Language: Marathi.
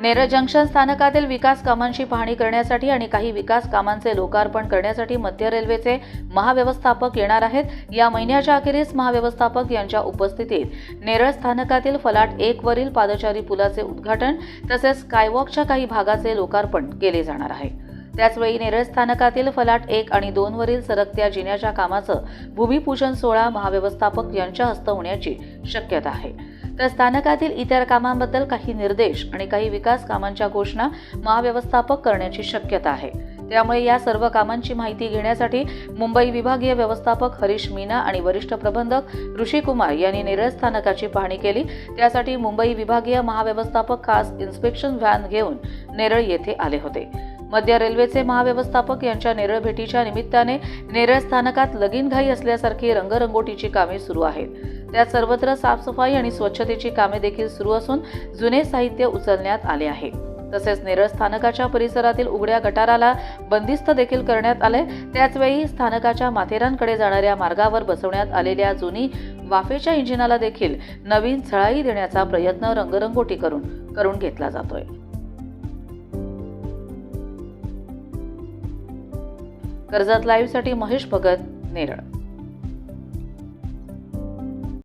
नेरळ जंक्शन स्थानकातील विकास कामांची पाहणी करण्यासाठी आणि काही विकास कामांचे लोकार्पण करण्यासाठी मध्य रेल्वेचे महाव्यवस्थापक येणार आहेत. या महिन्याच्या अखेरीस महाव्यवस्थापक यांच्या उपस्थितीत नेरळ स्थानकातील फलाट एक वरील पादचारी पुलाचे उद्घाटन तसेच स्कायवॉकच्या काही भागाचे लोकार्पण केले जाणार आहे. त्याचवेळी नेरळ स्थानकातील फलाट एक आणि दोन वरील सरकत्या जिन्याच्या कामाचं भूमिपूजन सोहळा महाव्यवस्थापक यांच्या हस्ते होण्याची शक्यता आहे. तर स्थानकातील इतर कामांबद्दल काही निर्देश आणि काही विकास कामांच्या घोषणा महाव्यवस्थापक करण्याची शक्यता आहे. त्यामुळे या सर्व कामांची माहिती घेण्यासाठी मुंबई विभागीय व्यवस्थापक हरीश मीना आणि वरिष्ठ प्रबंधक ऋषी कुमार यांनी नेरळ स्थानकाची पाहणी केली. त्यासाठी मुंबई विभागीय महाव्यवस्थापक खास इन्स्पेक्शन व्हॅन घेऊन नेरळ येथे आले होते. मध्य रेल्वेचे महाव्यवस्थापक यांच्या नेरळ भेटीच्या निमित्ताने नेरळ स्थानकात लगीनघाई असल्यासारखी रंगरंगोटीची कामे सुरू आहेत. त्यात सर्वत्र साफसफाई आणि स्वच्छतेची कामे देखील सुरू असून जुने साहित्य उचलण्यात आले आहे. तसेच नेरळ स्थानकाच्या परिसरातील उघड्या गटाराला बंदिस्त देखील करण्यात आले. त्याचवेळी स्थानकाच्या माथेरानकडे जाणाऱ्या मार्गावर बसवण्यात आलेल्या जुनी वाफेच्या इंजिनाला देखील नवीन झळाई देण्याचा प्रयत्न रंगरंगोटी करून करून घेतला जातोय. कर्जत लाईव्हसाठी महेश भगत नेरळ.